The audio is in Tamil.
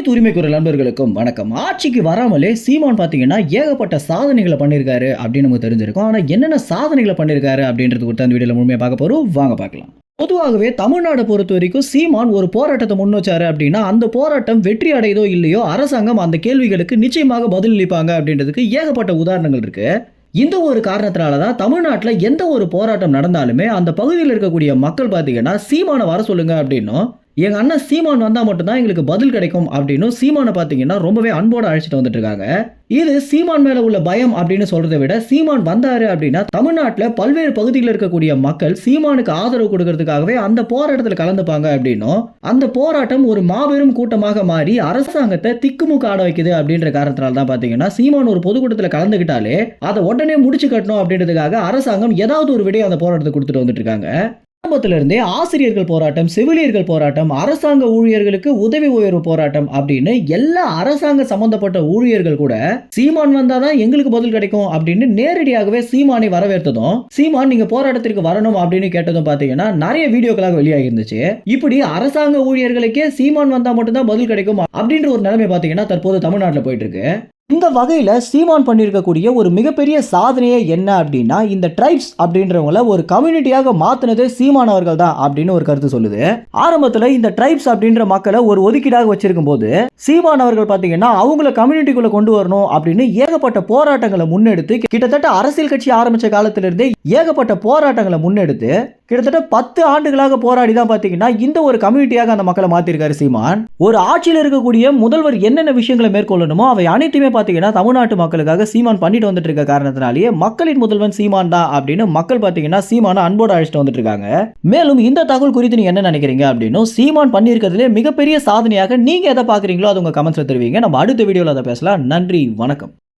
அனைத்து உரிமை குரல் நண்பர்களுக்கும் வணக்கம். ஆட்சிக்கு வராமலே சீமான் பார்த்தீங்கன்னா ஏகப்பட்ட சாதனைகளை பண்ணியிருக்காரு அப்படின்னு நமக்கு தெரிஞ்சிருக்கும். ஆனால் என்னென்ன சாதனைகளை பண்ணியிருக்காரு அப்படின்றது கொடுத்து அந்த வீடியோவில் முழுமையாக பார்க்க போகிறோம் வாங்க பார்க்கலாம். பொதுவாகவே தமிழ்நாடு பொறுத்த வரைக்கும் சீமான் ஒரு போராட்டத்தை முன்வச்சாரு அப்படின்னா அந்த போராட்டம் வெற்றி அடையதோ இல்லையோ அரசாங்கம் அந்த கேள்விகளுக்கு நிச்சயமாக பதிலளிப்பாங்க அப்படின்றதுக்கு ஏகப்பட்ட உதாரணங்கள் இருக்கு. இந்த ஒரு காரணத்தினால தான் தமிழ்நாட்டில் எந்த ஒரு போராட்டம் நடந்தாலுமே அந்த பகுதியில் இருக்கக்கூடிய மக்கள் பார்த்தீங்கன்னா சீமானை வர சொல்லுங்க அப்படின்னும் எங்கள் அண்ணன் சீமான் வந்தால் மட்டும்தான் எங்களுக்கு பதில் கிடைக்கும் அப்படின்னும் சீமானை பார்த்தீங்கன்னா ரொம்பவே அன்போட அழைச்சிட்டு வந்துட்டு இருக்காங்க இது சீமான் மேலே உள்ள பயம் அப்படின்னு சொல்கிறத விட சீமான் வந்தார் அப்படின்னா தமிழ்நாட்டில் பல்வேறு பகுதிகளில் இருக்கக்கூடிய மக்கள் சீமானுக்கு ஆதரவு கொடுக்கறதுக்காகவே அந்த போராட்டத்தில் கலந்துப்பாங்க அப்படின்னும் அந்த போராட்டம் ஒரு மாபெரும் கூட்டமாக மாறி அரசாங்கத்தை திக்குமுக்கு ஆட வைக்குது அப்படின்ற காரணத்தினால தான் பார்த்தீங்கன்னா சீமான் ஒரு பொதுக்கூட்டத்தில் கலந்துக்கிட்டாலே அதை உடனே முடிச்சு கட்டணும் அப்படின்றதுக்காக அரசாங்கம் ஏதாவது ஒரு விடையை அந்த போராட்டத்தை கொடுத்துட்டு வந்துட்டு இருக்காங்க ஆரம்பத்திலிருந்தே ஆசிரியர்கள் போராட்டம் செவிலியர்கள் போராட்டம் அரசாங்க ஊழியர்களுக்கு உதவி உயர்வு போராட்டம் அப்படின்னு எல்லா அரசாங்க சம்பந்தப்பட்ட ஊழியர்கள் கூட சீமான் வந்தாதான் எங்களுக்கு பதில் கிடைக்கும் அப்படின்னு நேரடியாகவே சீமானை வரவேற்றதும் சீமான் நீங்க போராட்டத்திற்கு வரணும் அப்படின்னு கேட்டதும் பாத்தீங்கன்னா நிறைய வீடியோக்களாக வெளியாகி இருந்துச்சு. இப்படி அரசாங்க ஊழியர்களுக்கே சீமான் வந்தா மட்டும்தான் பதில் கிடைக்கும் அப்படின்ற ஒரு நிலைமை பாத்தீங்கன்னா தற்போது தமிழ்நாட்டில் போயிட்டு இருக்கு. இந்த வகையில் சீமான் பண்ணியிருக்கக்கூடிய ஒரு மிகப்பெரிய சாதனையே என்ன அப்படின்னா இந்த ட்ரைப்ஸ் அப்படின்றவங்கள ஒரு கம்யூனிட்டியாக மாற்றினதே சீமான் அவர்கள் தான் அப்படின்னு ஒரு கருத்து சொல்லுது. ஆரம்பத்தில் இந்த ட்ரைப்ஸ் அப்படின்ற மக்களை ஒரு ஒதுக்கீடாக வச்சிருக்கும் போது சீமான் அவர்கள் பார்த்தீங்கன்னா அவங்கள கம்யூனிட்டிக்குள்ள கொண்டு வரணும் அப்படின்னு ஏகப்பட்ட போராட்டங்களை முன்னெடுத்து கிட்டத்தட்ட அரசியல் கட்சி ஆரம்பிச்ச காலத்திலிருந்தே ஏகப்பட்ட போராட்டங்களை முன்னெடுத்து கிட்டத்தட்ட பத்து ஆண்டுகளாக போராடி தான் பார்த்தீங்கன்னா இந்த ஒரு கம்யூனிட்டியாக அந்த மக்களை மாற்றிருக்காரு சீமான். ஒரு ஆட்சியில் இருக்கக்கூடிய முதல்வர் என்னென்ன விஷயங்களை மேற்கொள்ளணுமோ அவை அனைத்துமே பார்த்தீங்கன்னா தமிழ்நாட்டு மக்களுக்காக சீமான் பண்ணிட்டு வந்துட்டு இருக்க காரணத்தினாலேயே மக்களின் முதல்வன் சீமான் தான் அப்படின்னு மக்கள் பார்த்தீங்கன்னா சீமான அன்போடு அழைச்சிட்டு வந்துட்டு இருக்காங்க மேலும் இந்த தகவல் குறித்து நீங்க என்ன நினைக்கிறீங்க அப்படின்னு சீமான் பண்ணியிருக்கிறதுலே மிகப்பெரிய சாதனையாக நீங்க எதை பார்க்குறீங்களோ அது உங்க கமெண்ட்ஸில் தெரிவிங்க. நம்ம அடுத்த வீடியோவில் அதை பேசலாம். நன்றி வணக்கம்.